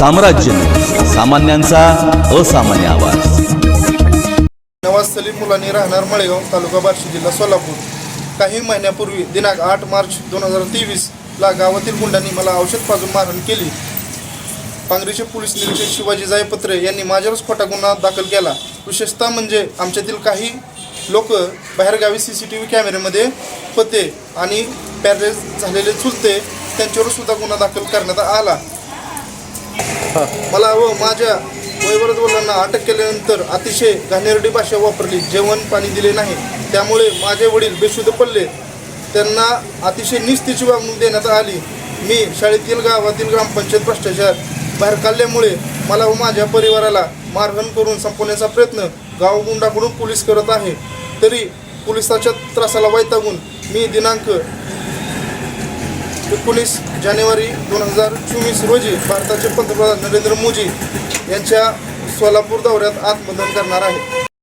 साम्राज्य. सामान्यांचा असामान्य आवाज. नवाज सलीम मुलांनी राहणार मळेगाव तालुका बार्शी जिल्हा सोलापूर. काही महिन्यापूर्वी दिनांक आठ मार्च दोन हजार तेवीसला गावातील गुंडांनी मला औषध पाजून मारहाण केली. पांगरीचे पोलीस निरीक्षक शिवाजी जायपत्रे यांनी माझ्यावरच खोटा गुन्हा दाखल केला. विशेषतः म्हणजे आमच्यातील काही लोक बाहेरगावी सी सी टी व्ही कॅमेऱ्यामध्ये पते आणि पॅरेज झालेले चुलते त्यांच्यावर सुद्धा गुन्हा दाखल करण्यात आला. मला व माझ्या वयवर्ध वडिलांना अटक केल्यानंतर अतिशय घाणेरडी भाषा वापरली. जेवण पाणी दिले नाही. त्यामुळे माझे वडील बेशुद्ध पडले. त्यांना अतिशय निस्तीची वागणूक देण्यात आली. मी शाळेतील गावातील ग्रामपंचायत भ्रष्टाचार बाहेर काढल्यामुळे मला व माझ्या परिवाराला मारहाण करून संपवण्याचा प्रयत्न गावगुंडाकडून पोलीस करत आहे. तरी पोलिसाच्या त्रासाला वैतागून मी दिनांक एकोणीस जानेवारी दोन हजार चोवीस रोजी भारताचे पंतप्रधान नरेंद्र मोदी यांच्या सोलापूर दौऱ्यात आत्मदहन करणार आहे